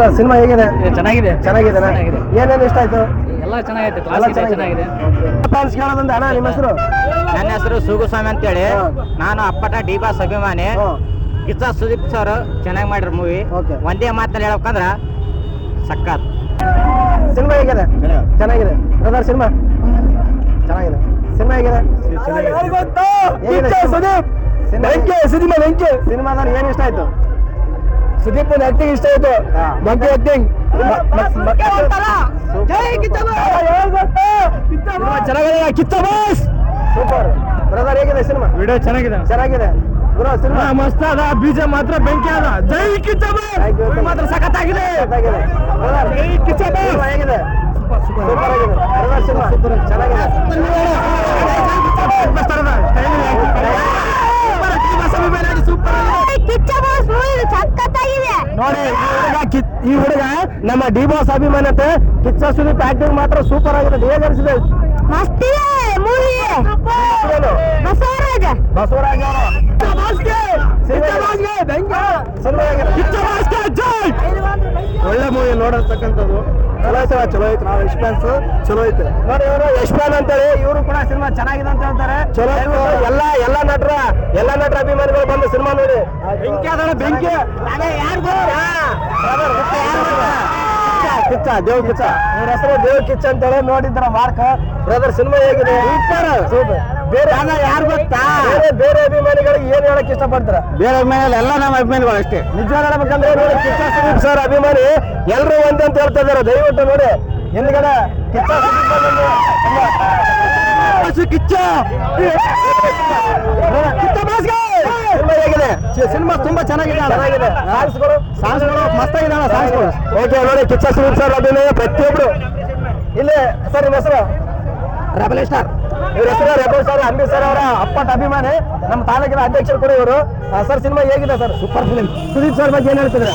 Sir cinema ಹೇಗಿದೆ? ಚೆನ್ನಾಗಿದೆ. ಚೆನ್ನಾಗಿದೆ. ಏನೇನು ಇಷ್ಟ ಆಯ್ತು? ಎಲ್ಲ ಚೆನ್ನಾಗೈತೆ ಕ್ಲಾಸ್ ಚೆನ್ನಾಗಿದೆ. ಚೆನ್ನಾಗಿದೆ. ಫ್ಯಾನ್ಸ್ ಕೇಳೋದಂತ ಅಣ್ಣ ನಿಮ್ಮ ಹೆಸರು? ನನ್ನ ಹೆಸರು ಸುಗುಸ್ವಾಮಿ ಅಂತೇಳಿ. ನಾನು ಅಪ್ಪಟ ಡಿ ಬಾಸ್ ಅಭಿಮಾನಿ. ಕಿಚ್ಚ ಸುದೀಪ್ ಸರ್ ಚೆನ್ನಾಗಿ ಮಾಡಿರೋ ಮೂವಿ. ಒಂದೇ ಮಾತಲ್ಲಿ ಹೇಳ್ಬೇಕಂದ್ರ ಸಕ್ಕತ್ ಸಿನಿಮಾ ಹೇಗಿದೆ? ಚೆನ್ನಾಗಿದೆ. Brother cinema? ಚೆನ್ನಾಗಿದೆ. ಸಿನಿಮಾ ಹೇಗಿದೆ? Cinema cinema? ಬೆಂಕಿ ಸಿನಿಮಾದಲ್ಲಿ ಏನು ಇಷ್ಟ ಆಯ್ತು? ಸುದೀಪ್ ಆಕ್ಟಿಂಗ್ ಇಷ್ಟ ಆಯ್ತು ಬೆಂಕಿ ಆಕ್ಟಿಂಗ್ ಚೆನ್ನಾಗಿದೆ ಕಿಚ್ಚ ಬಾಸ್ ಸೂಪರ್ ಬ್ರದರ್ ಹೇಗಿದೆ ಸಿನಿಮಾ ವಿಡಿಯೋ ಚೆನ್ನಾಗಿದೆ ಚೆನ್ನಾಗಿದೆ ಬ್ರೋ ಸಿನಿಮಾ ಮಸ್ತ್ ಅದ ಬೀಜ ಮಾತ್ರ ಬೆಂಕಿ ಅದ ಜೈ ಕಿಚ್ಚ ಮಾತ್ರ ಸಖತ್ತಾಗಿದೆ ಕಿಚ್ಚ ಬಾಸ್ ಹೇಗಿದೆ ಸೂಪರ್ ಆಗಿದೆ ಬ್ರದರ್ ಸಿನಿಮಾ ಚೆನ್ನಾಗಿದೆ ಕಿಚ್ಚ ಬಾಸ್ ಮೂವಿ ಸಖತ್ತಾಗಿದೆ ನೋಡಿ ಈ ಹುಡುಗ ಕಿತ್- ಈ ಹುಡುಗ ನಮ್ಮ ಡಿ ಬಾಸ್ ಅಭಿಮಾನತೆ ಕಿಚ್ಚ ಸುದೀಪ್ ಆಕ್ಟಿಂಗ್ ಮಾತ್ರ ಸೂಪರ್ ಆಗಿದೆ. ಹೇಗೆ ಅನಿಸಿದೆ ಬಸವರಾಜ. ಬಸವರಾಜ ಒಳ್ಳೆ ಮೂವಿ ನೋಡತಕ್ಕಂಥದ್ದು ಚಲೋ ಐತೆ ಚಲೋ ಐತೆ. ನಾವು ಎಕ್ಸ್ಪೀರಿಯನ್ಸ್ ಚಲೋ ಐತೆ. ನೋಡಿ ಇವರು ಯಶ್ಪಾನ್ ಅಂತೇಳಿ ಇವರು ಕೂಡ ಸಿನಿಮಾ ಚೆನ್ನಾಗಿದೆ ಅಂತ ಹೇಳ್ತಾರೆ. ಚಲೋ ಎಲ್ಲ ಎಲ್ಲ ನಟರ ಎಲ್ಲ ನಟರ ಅಭಿಮಾನಿಗಳು ಬಂದು ಸಿನಿಮಾ ನೋಡಿ. ಬೆಂಕಿ ಅದಲ್ಲ ಬೆಂಕಿ. ಕಿಚ್ಚ ದೇವ್ ಕಿಚ್ಚ ಇವ್ರ ಹೆಸರು ದೇವ್ ಕಿಚ್ಚ ಅಂತೇಳಿ ನೋಡಿದ್ರ ಮಾರ್ಕ ಬ್ರದರ್ ಸಿನಿಮಾ ಹೇಗಿದೆ ಸೂಪರ್ ಬೇರೆ ಯಾರು ಗೊತ್ತಾ ಬೇರೆ ಬೇರೆ ಅಭಿಮಾನಿಗಳಿಗೆ ಏನ್ ಹೇಳಕ್ ಇಷ್ಟಪಡ್ತಾರ ಬೇರೆ ಅಭಿಮಾನಿಗಳು ಎಲ್ಲ ನಮ್ಮ ಅಭಿಮಾನಿಗಳು ಅಷ್ಟೇ ನಿಜ ಹೇಳ್ಬೇಕಂದ್ರೆ ನೋಡಿ ಕಿಚ್ಚ ಸುದೀಪ್ ಸರ್ ಅಭಿಮಾನಿ ಎಲ್ಲರೂ ಒಂದೇ ಅಂತ ಹೇಳ್ತಾ ಇದಾರೆ ದಯವಿಟ್ಟು ನೋಡಿ ಹಿಂದ್ಗಡೆ ಕಿಚ್ಚ ಸುದೀಪ್ ಕಿಚ್ಚ ಕಿಚ್ಚ ಸಿನಿಮಾ ತುಂಬಾ ಚೆನ್ನಾಗಿದೆ ಚೆನ್ನಾಗಿದೆ. ಸಾಂಗ್ಸ್ಗಳು. ಸಾಂಗ್ಸ್ಗಳು ಮಸ್ತಾಗಿದೆ ಅಣ್ಣ ಸಾಂಗ್ಸ್ಗಳು. ಓಕೆ ನೋಡಿ ಕಿಚ್ಚ ಸುದೀಪ್ ಸರ್ ಅಭಿನಯ ಪ್ರತಿಯೊಬ್ರು. ಇಲ್ಲಿ ಸರ್ ನಿಮ್ಮ ಹೆಸರು? ರೆಬಲ್ ಸ್ಟಾರ್ ಇವ್ರ ಹೆಸರು ರೆಬಲ್ ಸರ್ ಅಂಬಿ ಸರ್ ಅವರ ಅಪ್ಪಟ ಅಭಿಮಾನಿ. ನಮ್ಮ ತಾಲೂಕಿನ ಅಧ್ಯಕ್ಷರು ಕೂಡ ಇವರು. ಸರ್ ಸಿನಿಮಾ ಹೇಗಿದೆ sir? Super film Sudeep sir ಬಗ್ಗೆ ಏನ್ ಹೇಳ್ತಿದ್ರ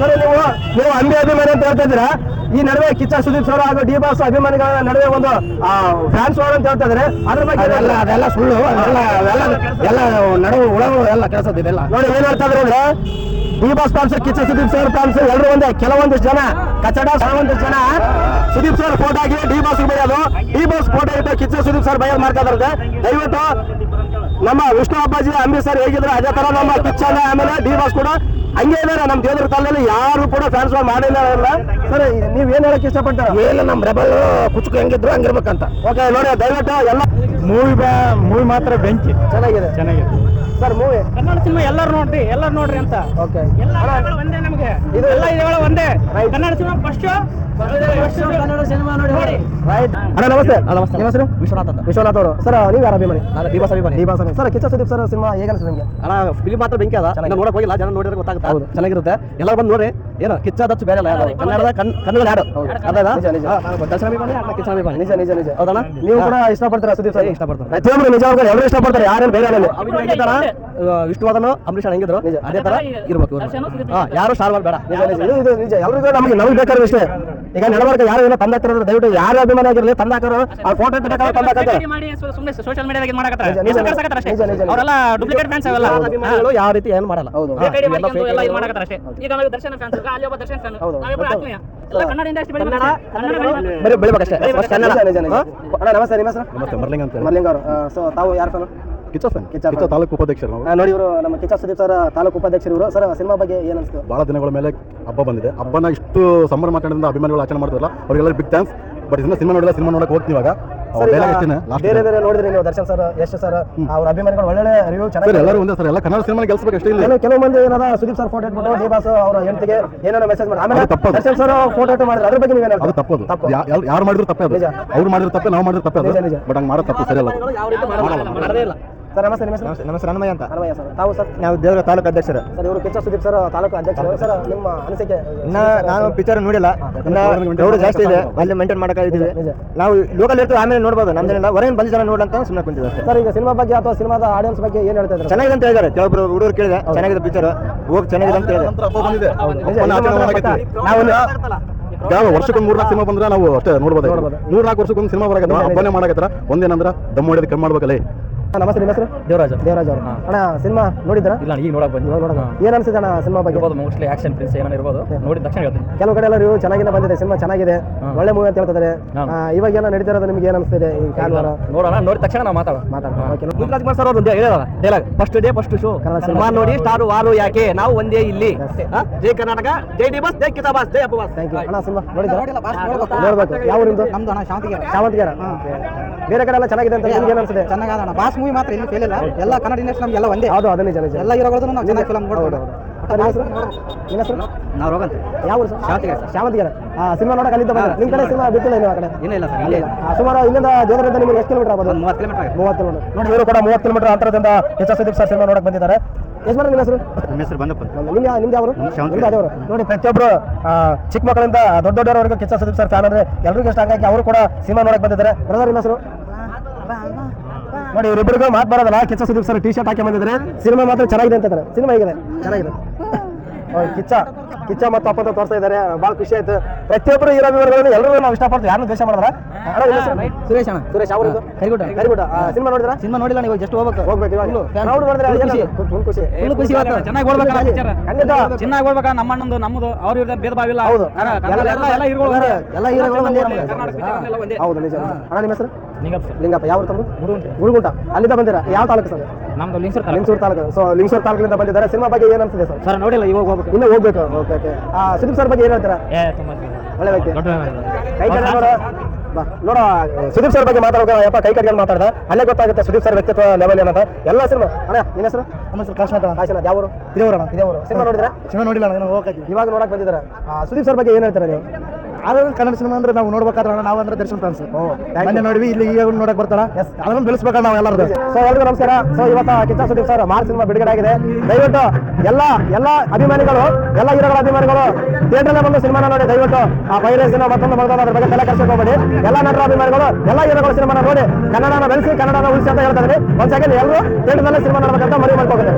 ಸರ್ ನೀವು ನೀವು ಅಂಬಿ ಅಭಿಮಾನಿ ಅಂತ ಹೇಳ್ತಾ ಇದ್ದೀರಾ? ಈ ನಡುವೆ ಕಿಚ್ಚ ಸುದೀಪ್ ಸರ್ ಹಾಗೂ ಡಿ ಬಾಸ್ ಅಭಿಮಾನಿಗಳ ನಡುವೆ ಒಂದು ಫ್ಯಾನ್ಸ್ ವಾರ್ ಅಂತ ಹೇಳ್ತಾ ಇದ್ದಾರೆ ಅದ್ರ ಬಗ್ಗೆ ಅದೆಲ್ಲ ಅದೆಲ್ಲ ಸುಳ್ಳು. ಅದೆಲ್ಲ ಎಲ್ಲ ಎಲ್ಲ ನಡುವೆ ಉಳವು ಎಲ್ಲ ಕೆಲಸ ಇದೆಲ್ಲ. ನೋಡಿ ಏನ್ ಹೇಳ್ತಾ ಇದ್ರೆ ಅಂದ್ರೆ D boss fans Kichcha Sudeep sir fans ಎಲ್ಲರೂ ಒಂದೇ ಕೆಲವೊಂದು ಜನ ಕಚಡ ಕೆಲವೊಂದಿಷ್ಟು ಜನ ಸುದೀಪ್ ಸರ್ ಫೋಟೋ ಹಾಕಿ ಡಿ ಬಾಸ್ ಬೈಯೋದು. ಡಿ ಬಾಸ್ ಫೋಟೋ ಇಟ್ಟು ಕಿಚ್ಚ ಸುದೀಪ್ ಸರ್ ಬೈಯೋದು ಮಾಡ್ತಾ ಇದ್ದಾರೆ ದಯವಿಟ್ಟು ನಮ್ಮ ವಿಷ್ಣು ಅಪ್ಪಾಜಿ ಅಂಬಿ ಸರ್ ಹೇಗಿದ್ರು ಅದೇ ತರ ನಮ್ಮ ಕಿಚ್ಚನ ಆಮೇಲೆ ಡಿ ಬಾಸ್ ಕೂಡ ಹಂಗೆ ಇದಾರೆ. ನಮ್ಮ ದೇವರ ಕಾಲದಲ್ಲಿ ಯಾರು ಕೂಡ ಫ್ಯಾನ್ಸ್ ಮಾಡಿಲ್ಲ ಸರ್ ನೀವ್ ಏನ್ ಹೇಳಕ್ ಇಷ್ಟಪಡ್ತಾರ? ಏನು ನಮ್ಮ ರೆಬಲ್ ಕುಚುಕು ಹೆಂಗಿದ್ರು ಹಂಗಿರ್ಬೇಕಂತ. ಓಕೆ ನೋಡಿ ದಯವಿಟ್ಟು ಎಲ್ಲ ಮೂವಿ ಮೂವಿ ಮಾತ್ರ ಬೆಂಕಿ. ಚೆನ್ನಾಗಿದೆ. ಚೆನ್ನಾಗಿದೆ. ಸರ್ ಮೂವಿ ಕನ್ನಡ ಸಿನಿಮಾ ಎಲ್ಲರೂ ನೋಡ್ರಿ ಎಲ್ಲರೂ ನೋಡ್ರಿ ಅಂತ. ಓಕೆ ಎಲ್ಲ ಒಂದೇ ನಮಗೆ. ಇದು- ಎಲ್ಲ ಒಂದೇ. ಕನ್ನಡ ಸಿನಿಮಾ ಫಸ್ಟ್ ನೋಡಿ ನೋಡಿ ಅಣ್ಣ ನಮಸ್ತೆ. ನಮಸ್ತೆ ನಿಮ್ಮ ಹೆಸರು? ವಿಶ್ವನಾಥ್ ಅಂತ. ವಿಶ್ವನಾಥ್ ಅವರು. ಸರ್ ನೀವು ಯಾರು ಅಭಿಮಾನಿ? ನಾನು ಡಿಬಾಸ್ ಅಭಿಮಾನಿ ಡಿಬಾಸ್ ಅಭಿಮಾನಿ sir Kichcha Sudeep sir cinema ಹೇಗೆ ಅನಿಸ್ತದೆ ನಿಮಗೆ? ಅಣ್ಣ ಫಿಲ್ಮ್ ಮಾತ್ರ ಬೆಂಕಿ ಅದ. ನೋಡಕ್ ಹೋಗಿಲ್ಲ ಜನ ನೋಡಿದ್ರೆ ಗೊತ್ತಾಗುತ್ತೆ? ಹೌದು. ಚೆನ್ನಾಗಿರುತ್ತೆ. ಎಲ್ಲರೂ ಬಂದು ನೋಡ್ರಿ. ಏನು ಕಿಚ್ಚ ದಚ್ಚು ಬೇರೆ ಅಲ್ಲ ಯಾರು? ಕನ್ನಡದ ಕನ್ನಡ ಹಾಡು ಅದಲ್ಲ ನಿಜ, ನಿಜ. ದರ್ಶನ ಕಿಚ್ಚ ನಿಜ ನಿಜ ನಿಜ. ಹೌದಣ್ಣ ನೀವು ಕೂಡ ಇಷ್ಟಪಡ್ತೀರಾ ಸುದೀಪ್ ಸರ್? ಇಷ್ಟಪಡ್ತಾರೆ. ಪ್ರತಿಯೊಬ್ಬರು ನಿಜವಾಗ್ಲೂ ಎಲ್ಲರೂ ಇಷ್ಟಪಡ್ತಾರೆ ಯಾರೇನು ಬೇರೆ ಅಲ್ಲ ವಿಷ್ಣುವರ್ಧನ್ ಅಂಬರೀಷ್ ಹೆಂಗಿದ್ರು? ನಿಜ. ಅದೇ ತರ ಇರ್ಬೇಕು. ಹಾ ಯಾರು ಸ್ಟಾರ್ ಬೇಡ. ನಿಜ ನಿಜ. ಇದು ನಿಜ. ಎಲ್ರಿಗೂ ನಮಗೆ ನಮಗೆ ಬೇಕಾದ್ರೆ ಇಷ್ಟೇ. ಈಗ ನಡವರ್ಗ ಯಾರು ಏನೋ ತಂದಾಕಿರೋದು ದಯವಿಟ್ಟು ಯಾರು ಅಭಿಮಾನಿ ಆಗಿರಲಿ ತಂದಾಕರೋ ಆ ಫೋಟೋ ತಂದ ಸುಮ್ಮನೆ ಸೋಷಿಯಲ್ ಮೀಡಿಯಾದಾಗ ಮಾಡಕತ್ತಾರ ನಿಜ, ನಿಜ, ಅಷ್ಟೇ? ನಿಜ, ನಿಜ, ನಿಜ. ಅವರೆಲ್ಲ ಡೂಪ್ಲಿಕೇಟ್ ಫ್ಯಾನ್ಸ್ ಅವೆಲ್ಲ. ಅಭಿಮಾನಿಗಳು ಯಾವ ರೀತಿ ಏನು ಮಾಡಲ್ಲ. ಹೌದು. ಎಲ್ಲ. ಮಾಡಕತ್ತಾರ ಅಷ್ಟೇ. ಈಗ ನಾವು ದರ್ಶನ ಫ್ಯಾನ್ಸ್ ಅಲ್ಲಿ ಒಬ್ಬ ದರ್ಶನ್ ಫ್ಯಾನ್ ಹೌದು. ನಾವಿಬ್ರು ಆತ್ಮೀಯ. ಎಲ್ಲ ಕನ್ನಡ ಇಂಡಸ್ಟ್ರಿ ಬೆಳಿಬೇಕು ಕನ್ನಡ ಅಷ್ಟೇ. ಕನ್ನಡ ಬೆಳಿಬೇಕು. ಬರೀ ಬೆಳಿಬೇಕಷ್ಟೇ ಕನ್ನಡ ನಿಜ ನಿಜ ನಿಜ ಅಣ್ಣ ನಮಸ್ತೆ ನಿಮ್ಮ ಹೆಸರು? ನಮಸ್ತೆ ಮರ್ಲಿಂಗ್ ಅಂತ ಹೇಳಿ. ಮಲ್ಲಿಂಗ್ ಅವರು. ಸೊ ತಾವು ಯಾರು ಫ್ಯಾನು ಕಿಚ್ಚ ಕಿಚ್ಚ. ತಾಲೂಕು ಉಪಾಧ್ಯಕ್ಷರು ನಾವು. ನೋಡಿ ಇವರು ನಮ್ಮ ಕಿಚ್ಚ ಸುದೀಪ್ ಸರ್ ತಾಲೂಕು ಉಪಾಧ್ಯಕ್ಷರು ಇವರು. ಸರ್ ಸಿನಿಮಾ ಬಗ್ಗೆ ಏನು ಅನಿಸ್ತು? ಬಹಳ ದಿನಗಳ ಮೇಲೆ ಹಬ್ಬ ಬಂದಿದೆ. ಹಬ್ಬನ ಇಷ್ಟು ಸಂಭ್ರಮಾಚರಣೆಯಿಂದ ಅಭಿಮಾನಿಗಳು ಆಚರಣೆ ಮಾಡ್ತಾರಲ್ಲ ಅವರಿಗೆಲ್ಲ ಬಿಗ್ ಥ್ಯಾಂಕ್ಸ್ ಬಟ್ ಇದನ್ನ ಸಿನಿಮಾ ನೋಡಿಲ್ಲ ಸಿನಿಮಾ ನೋಡಕ್ಕೆ ಹೋಗ್ತೀವಿ ಬೇರೆ ಬೇರೆ ನೋಡಿದ್ರಿ ನೀವು ದರ್ಶನ್ ಸರ್ ಯಶ್ ಸರ್ ಅವ್ರ ಅಭಿಮಾನಿಗಳು ಒಳ್ಳೆ ರಿವ್ಯೂ ಸರ್ ಚೆನ್ನಾಗಿ ಎಲ್ಲರೂ ಒಂದೇ ಸರ್ ಎಲ್ಲ ಕನ್ನಡ ಸಿನಿಮಾ ಗೆಲ್ಸ್ಬೇಕು ಅಷ್ಟೇ ಇಲ್ಲ. ಕೆಲವು ಮಂದಿ ಏನಾದ ಸುದೀಪ್ ಸರ್ ಫೋಟೋ ಇಟ್ಬಿಟ್ಟು ದೇವಾಸ್ ಅವರ ಹೆಂಡತಿಗೆ ಏನೇನೋ ಮೆಸೇಜ್ ಮಾಡಿ. ಆಮೇಲೆ ದರ್ಶನ್ ಸರ್ ಫೋಟೋ ಇಟ್ಟು ಮಾಡಿದ್ರೆ ಅದ್ರ ಬಗ್ಗೆ ನೀವೇನು ಅದು ತಪ್ಪದು. ಯಾರು- ಮಾಡಿದ್ರು ತಪ್ಪೇ ಅದು. ಅವ್ರು ಮಾಡಿದ್ರು ತಪ್ಪೇ ನಾವು ಮಾಡಿದ್ರು ತಪ್ಪೇ ಅದು. ಬಟ್ ಹಂಗೆ ಮಾಡೋ ತಪ್ಪು ಸರಿಯಲ್ಲ ಅದು. ಯಾವ ರೀತಿ ಮಾಡಲ್ಲ ಮಾಡದೇ ಇಲ್ಲ. ಸರ್ ನಮಸ್ತೆ ನಿಮ್ಮ ಹೆಸರು? ನಮಸ್ತೆ ಹನುಮಯ್ಯ ಅಂತ. ಹನುಮಯ್ಯ ಸರ್. ತಾವು ಸರ್? ನಾವು ದೇವರ ತಾಲೂಕು ಅಧ್ಯಕ್ಷರು. ಸರ್ ಇವರು ಕಿಚ್ಚ ಸುದೀಪ್ ಸರ್ ತಾಲೂಕು ಅಧ್ಯಕ್ಷರು. ಸರ್ ನಿಮ್ಮ ಅನಿಸಿಕೆ ಇನ್ನ ನಾನು ಪಿಕ್ಚರ್ ನೋಡಿಲ್ಲ. ರೋಡ್ ಜಾಸ್ತಿ ಇದೆ. ಅಲ್ಲಿ ಮೇಂಟೈನ್ ಮಾಡಕ್ಕಾಗಿದ್ದೀವಿ. ನಾವು ಲೋಕಲ್ ಇರ್ತೀವಿ ಆಮೇಲೆ ನೋಡ್ಬೋದು. ನಮ್ದೇನಿಲ್ಲ ಹೊರಗಿನ ಬಂದ ಜನ ನೋಡಂತ ಸುಮ್ಮನೆ ಕುಂತಿದ್ದೆ ಸರ್ ಈಗ ಸಿನಿಮಾ ಬಗ್ಗೆ ಅಥವಾ ಸಿನಿಮಾದ ಆಡಿಯನ್ಸ್ ಬಗ್ಗೆ ಏನು ಹೇಳ್ತಾ ಇದ್ದಾರೆ? ಚೆನ್ನಾಗಿದೆ ಅಂತ ಹೇಳಿದಾರೆ ಕೆಲವೊಬ್ರು ಹುಡುಗರು ಕೇಳಿದೆ. ಚೆನ್ನಾಗಿದೆ ಪಿಕ್ಚರ್ ಹೋಗಿ ಚೆನ್ನಾಗಿದೆ ಅಂತ ಹೇಳಿದೆ ಯಾವ ವರ್ಷಕ್ಕೊಂದು ಮೂರ್ನಾಲ್ಕು ಸಿನಿಮಾ ಬಂದ್ರೆ ನಾವು ಅಷ್ಟೇ ನೋಡ್ಬೋದು. ಮೂರ್ನಾಲ್ಕು ವರ್ಷಕ್ಕೊಂದು ಸಿನಿಮಾ ಬರಕತ್ತ ನಿಜ. ಹಬ್ಬನೇ ಮಾಡಕತ್ತಾರ ಒಂದೇನಂದ್ರ ದಮ್ಮ ಹೊಡೆದು ಕಮ್ಮಿ ಮಾಡ್ಬೇಕಲ್ಲ. ನಮಸ್ತೆ ನಿಮ್ಮ ಹೆಸರು? ದೇವರಾಜ್ ದೇವರಾಜ್ ಅವರು. ಅಣ್ಣ ಸಿನಿಮಾ ನೋಡಿದ್ರ ಇಲ್ಲ ಈಗ ನೋಡಕ್ ಬಂದಿ ಇವಾಗ ನೋಡೋಣ ಏನ್ ಅನ್ಸುತ್ತೆ ಅಣ್ಣ ಸಿನಿಮಾ ಬಗ್ಗೆ? ಇರ್ಬೋದು ಮೋಸ್ಟ್ಲಿ ಆಕ್ಷನ್ ಪ್ರಿನ್ಸ್ ಏನಾರ ಇರ್ಬೋದು. ನೋಡಿದ ತಕ್ಷಣ ಹೇಳ್ತೀನಿ. ಕೆಲವು ಕಡೆ ಎಲ್ಲ ರಿವ್ಯೂ ಚೆನ್ನಾಗಿನ ಬಂದಿದೆ ಸಿನಿಮಾ ಚೆನ್ನಾಗಿದೆ ಒಳ್ಳೆ ಮೂವಿ ಅಂತ ಹೇಳ್ತಿದ್ದಾರೆ. ಇವಾಗ ಏನೋ ನಡೀತಿರೋದು ನಿಮ್ಗೆ ಏನ್ ಅನ್ಸ್ತಿದೆ ಈ ಕಾಲ್ವಾರ ನೋಡೋಣ ನೋಡಿದ ತಕ್ಷಣ ನಾವು ಮಾತಾಡೋಣ. ಮಾತಾಡೋಣ. ಗುರುರಾಜ್ ಕುಮಾರ್ ಸರ್ ಅವ್ರು ಹೇಳಿದಾರ dialogue first day first show cinema ನೋಡಿ ಸ್ಟಾರ್ ವಾರು ಯಾಕೆ? ನಾವು ಒಂದೇ ಇಲ್ಲಿ. ಜೈ ಕರ್ನಾಟಕ ಜೈ ಡಿ ಬಸ್ ಜೈ ಕಿತಾ ಬಸ್ ಜೈ ಅಪ್ಪ ಬಸ್. ಥ್ಯಾಂಕ್ ಯು ಅಣ್ಣ ಸಿನಿಮಾ ನೋಡಿದ್ರ ನೋಡ್ಬೇಕು. ಯಾವ ಊರಿಂದು? ನಮ್ದು ಅಣ್ಣ ಶಾಂತಿಗೆ ಶಾವಂತಿಗೆರ. ಬೇರೆ ಕಡೆ ಎಲ್ಲ ಚೆನ್ನಾಗಿದೆ ಅಂತ ನಿಮ್ಗೆ ಏನ್ ಅನ್ಸುತ್ತೆ? ಚೆನ್ನಾಗದ ಬಾಸ್ ಮೂವಿ ಮಾತ್ರ ಇಲ್ಲಿ ಫೇಲ್ ಇಲ್ಲ. ಎಲ್ಲ ಕನ್ನಡ ಇಂಡಸ್ಟ್ರಿ ನಮ್ಗೆ ಎಲ್ಲ ಒಂದೇ. ಹೌದು ಅದು ನಿಜ ನಿಜ. ಎಲ್ಲ ಇರೋದು ನಾವು ಚೆನ್ನಾಗಿ ಫಿಲಮ್ ನೋಡ್ಬೋದು ನಾವು ರೋಗಂತ. ಯಾವ ಸರ್? ಸಿನಿಮಾ ನೋಡಕ್ಕೆ ಅಲ್ಲಿಂದ ಬಂದ್ರೆ. ನಿಮ್ಮ ಕಡೆ ಸಿನಿಮಾ ಬಿಟ್ಟಿಲ್ಲ ನೀವು ಆ ಕಡೆ? ಇಲ್ಲ ಇಲ್ಲ ಸರ್ ಸುಮಾರು ಇಲ್ಲಿಂದ ದೇವರಿಂದ ನಿಮಗೆ ಎಷ್ಟು ಕಿಲೋಮೀಟರ್ ಆಗ್ಬೋದು? ಮೂವತ್ತು ಕಿಲೋಮೀಟರ್ ಮೂವತ್ತು ಕಿಲೋಮೀಟರ್. ನೋಡಿ. ಇವರು ಕೂಡ ಮೂವತ್ತು ಕಿಲೋಮೀಟರ್ ಅಂತರದಿಂದ ಎಚ್ ಎಸ್ ಸರ್ ಸಿನಿಮಾ ನೋಡಕ್ ಬಂದಿದ್ದಾರೆ. ಎಷ್ಟು ನಿಮ್ಮ ಹೆಸರು? ನಮ್ಮ ಹೆಸರು ಬಂದಪ್ಪ. ನಿಮ್ಗೆ ನಿಮ್ದು ಅವರು ಅದೇವರು. ನೋಡಿ ಪ್ರತಿಯೊಬ್ಬರು ಆ, ಚಿಕ್ಕ ಮಕ್ಕಳಿಂದ ದೊಡ್ಡ ದೊಡ್ಡವರೆಗೂ ಕಿಚ್ಚ ಸುದೀಪ್ ಸರ್ ಫ್ಯಾನ್ ಅಂದ್ರೆ ಎಲ್ಲರಿಗೂ ಇಷ್ಟ. ಹಂಗಾಗಿ ಅವರು ಕೂಡ ಸಿನಿಮಾ ನೋಡಕ್ ಬಂದಿದ್ದಾರೆ. ಬ್ರದರ್ ನಿಮ್ಮ ಹೆಸರು? ನೋಡಿ ಇವರಿಬ್ಬರಿಗೂ ಮಾತು ಬರೋದಲ್ಲ. Kichcha Sudeep sir T shirt ಹಾಕಿ ಬಂದಿದ್ದಾರೆ. ಸಿನಿಮಾ ಮಾತ್ರ ಚೆನ್ನಾಗಿದೆ ಅಂತಾರೆ ಸಿನಿಮಾ ಹೇಗಿದೆ? ಚೆನ್ನಾಗಿದೆ. ಓ, ಕಿಚ್ಚ. ಕಿಚ್ಚ ಮತ್ತು ಅಪ್ಪ ಅಂತ ತೋರಿಸ್ತಾ ಇದ್ದಾರೆ. ಭಾಳ ಖುಷಿ ಆಯ್ತು. ಪ್ರತಿಯೊಬ್ಬರು ಇರೋ ವಿವರಗಳನ್ನು ಎಲ್ಲರೂ ನಾವು ಇಷ್ಟಪಡ್ತೀವಿ. ಯಾರು ದ್ವೇಷ ಮಾಡಿದ್ರ? ಸುರೇಶ್ ಅಣ್ಣ. ಸುರೇಶ್ ಅವರದ್ದು? ಕರಿಗುಡ್ಡ ಕರಿಗುಡ್ಡ ಸಿನಿಮಾ ನೋಡಿದ್ರ? ಸಿನಿಮಾ ನೋಡಿಲ್ಲ ನೀವು ಜಸ್ಟ್ ಹೋಗ್ಬೇಕು. ಹೋಗ್ಬೇಕು ಇವಾಗ. ನಾವು ನೋಡಿದ್ರೆ ಖುಷಿ. ಫುಲ್ ಖುಷಿ. ಫುಲ್ ಖುಷಿ ಚೆನ್ನಾಗಿ ಪಿಕ್ಚರ್. ಖಂಡಿತ. ಚೆನ್ನಾಗಿ ಓಡ್ಬೇಕ ನಮ್ಮ ಅಣ್ಣಂದು ನಮ್ಮದು ಅವ್ರ ಇವ್ರ ಭೇದ ಭಾವ ಇಲ್ಲ ಹೌದು. ಎಲ್ಲ ಎಲ್ಲ ಹೀರೋಗಳು ಎಲ್ಲ ಹೀರೋಗಳು ಒಂದೇ. ಹೌದು ನಿಜ. ಅಣ್ಣ ನಿಮ್ಮ ಹೆಸರು? ಲಿಂಗಪ್ಪ ಯಾವ ತಮ್ಮ ಗುರುಗುಂಟ. ಅಲ್ಲಿಂದ ಬಂದಿರಾ? ಯಾವ ತಾಲೂಕು ಸರ್? ನಮ್ದು ಲಿಂಗ್ಸರ್ ತಾಲೂಕು. ಲಿಂಗಸೂರು ತಾಲೂಕು. ಸೊ ಲಿಂಗಸೂರು ತಾಲೂಕಿನಿಂದ ಬಂದಿದ್ದಾರೆ. ಸಿನಿಮಾ ಬಗ್ಗೆ ಏನು ಅನ್ಸುತ್ತೆ ಸರ್? ಸರ್ ನೋಡಿಲ್ಲ ಇವಾಗ ಹೋಗ್ಬೇಕು. ಇನ್ನೂ ಹೋಗ್ಬೇಕು. ಓಕೆ. ಓಕೆ. ಸುದೀಪ್ ಸರ್ ಬಗ್ಗೆ ಏನು ಹೇಳ್ತೀರಾ? ಏ ತುಂಬಾ ಒಳ್ಳೆ ವ್ಯಕ್ತಿ. ದೊಡ್ಡ ಕೈ ಕಡೆ ನೋಡ. ಬಾ ನೋಡ ಸುದೀಪ್ ಸರ್ ಬಗ್ಗೆ ಮಾತಾಡೋಕೆ ಯಪ್ಪ ಕೈ ಕಟ್ಕೊಂಡು ಮಾತಾಡ್ದ? ಅಲ್ಲೇ ಗೊತ್ತಾಗುತ್ತೆ ಸುದೀಪ್ ಸರ್ ವ್ಯಕ್ತಿತ್ವ ಲೆವೆಲ್ ಏನಂತ ಎಲ್ಲ ಸಿನಿಮಾ. ಅಣ್ಣ ನಿನ್ನ ಹೆಸರು? ನಮ್ಮ ಹೆಸರು ಕಾಶನಾಥ ಕಾಶನಾಥ್ ಯಾವ ಊರು? ಇದೇ ಅಣ್ಣ ಇದೇ ಊರು. ಸಿನಿಮಾ ನೋಡಿದ್ರೆ? ಸಿನಿಮಾ ನೋಡಿಲ್ಲ ನಾನು ಹೋಗಿ ಇವಾಗ ನೋಡಕ್ ಬಂದಿದ್ದಾರೆ? ಸುದೀಪ್ ಸರ್ ಬಗ್ಗೆ ಏನು ಹೇಳ್ತಾರೆ ನೀವು? ಆದ್ರೆ ಕನ್ನಡ ಸಿನಿಮಾ ಅಂದ್ರೆ ನಾವು ನೋಡ್ಬೇಕಾದ್ರೆ ನಾವು ಅಂದ್ರೆ ದರ್ಶನ್ ಫ್ಯಾನ್ಸ್ ಮೊನ್ನೆ ನೋಡಿವಿ ಇಲ್ಲಿ ಈಗ ನೋಡಕ್ ಬರ್ತಾರ? ಅದನ್ನ ಬೆಳೆಸ್ಬೇಕಲ್ಲ ನಾವು ಎಲ್ಲರದ್ದು ಸೊ ಎಲ್ರಿಗೂ ನಮಸ್ಕಾರ. ಸೊ ಇವತ್ತು ಕಿಚ್ಚ ಸುದೀಪ್ ಸರ್ ಮಾರ್ ಸಿನಿಮಾ ಬಿಡುಗಡೆ ಆಗಿದೆ. ದಯವಿಟ್ಟು ಎಲ್ಲ ಎಲ್ಲ ಅಭಿಮಾನಿಗಳು ಎಲ್ಲ ಹೀರೋಗಳ ಅಭಿಮಾನಿಗಳು ಥಿಯೇಟರ್ ಬಂದು ಸಿನಿಮಾನ ನೋಡಿ ದಯವಿಟ್ಟು ಆ ಪೈರೇಸಿನ ಮತ್ತೊಂದು ಮಗದೊಂದು ಅದ್ರ ಬಗ್ಗೆ ತಲೆ ಹೋಗಬೇಡಿ. ಎಲ್ಲ ನಟರ ಅಭಿಮಾನಿಗಳು ಎಲ್ಲ ಹೀರೋಗಳ ಸಿನಿಮಾನ ನೋಡಿ ಕನ್ನಡನ ಬೆಳೆಸಿ ಕನ್ನಡನ ಉಳಿಸಿ ಅಂತ ಹೇಳ್ತಾ ಇದ್ದೀನಿ. ಒಂದ್ ಸೆಕೆಂಡ್ ಎಲ್ಲರೂ ಥಿಯೇಟರ್ನಲ್ಲೇ ಸಿನಿಮಾ ನೋಡ್ಬೇಕಂತ ಮನವಿ ಮಾಡ್ಕೋಬೇಕು